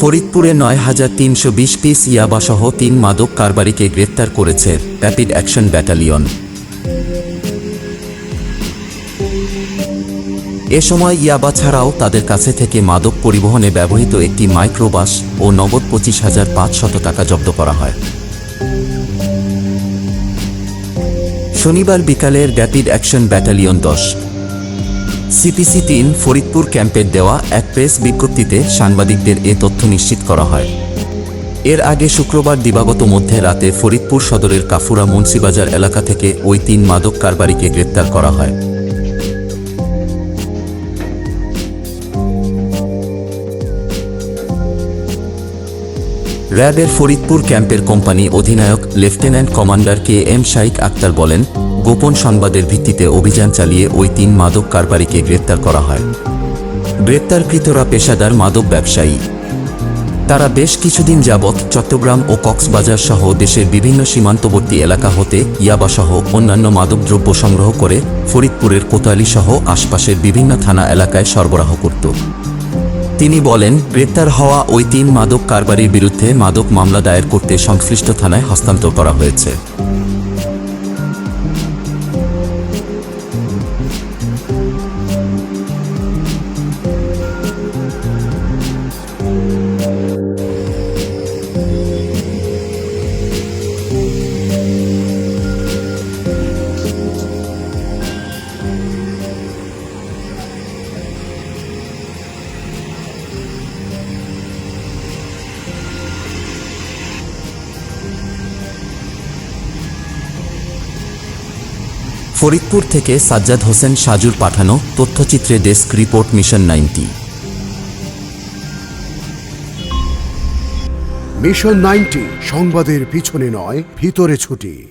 ফরিদপুরে নয় হাজার তিনশো বিশ পিস ইয়াবাসহ তিন মাদক কারবারিকে গ্রেপ্তার করেছে র্যাপিড অ্যাকশন ব্যাটালিয়ন। এ সময় ইয়াবা ছাড়াও তাদের কাছে থেকে মাদক পরিবহনে ব্যবহৃত একটি মাইক্রোবাস ও নগদ পঁচিশ হাজার পাঁচশত টাকা জব্দ করা হয়। শনিবার বিকালের র্যাপিড অ্যাকশন ব্যাটালিয়ন দশ। সিপিসি তিন, ফরিদপুর ক্যাম্পের দেওয়া এক প্রেস বিজ্ঞপ্তিতে সাংবাদিকদের এ তথ্য নিশ্চিত করা হয়। এর আগে শুক্রবার দিবাগত মধ্যে রাতে ফরিদপুর সদরের কাফুরা মুন্সিবাজার এলাকা থেকে ওই তিন মাদক কারবারিকে গ্রেপ্তার করা হয়। র্যাবের ফরিদপুর ক্যাম্পের কোম্পানি অধিনায়ক lieutenant commander K M Shaik Akhtar বলেন, গোপন সংবাদের ভিত্তিতে অভিযান চালিয়ে ওই তিন মাদক কারবারিকে গ্রেপ্তার করা হয়। গ্রেপ্তারকৃতরা পেশাদার মাদক ব্যবসায়ী। তারা বেশ কিছুদিন যাবৎ চট্টগ্রাম ও কক্সবাজার সহ দেশের বিভিন্ন সীমান্তবর্তী এলাকা হতে ইয়াবাসহ অন্যান্য মাদকদ্রব্য সংগ্রহ করে ফরিদপুরের কোতোয়ালি সহ আশপাশের বিভিন্ন থানা এলাকায় সরবরাহ করত। তিনি বলেন, গ্রেপ্তার হওয়া ওই তিন মাদক কারবারির বিরুদ্ধে মাদক মামলা দায়ের করতে সংশ্লিষ্ট থানায় হস্তান্তর করা হয়েছে। ফরিদপুর থেকে সাজ্জাদ হোসেন সাজুর পাঠানো তথ্যচিত্রে desk report mission ninety. Mission ninety, সংবাদের পিছনে নয়, ভিতরে ছুটি।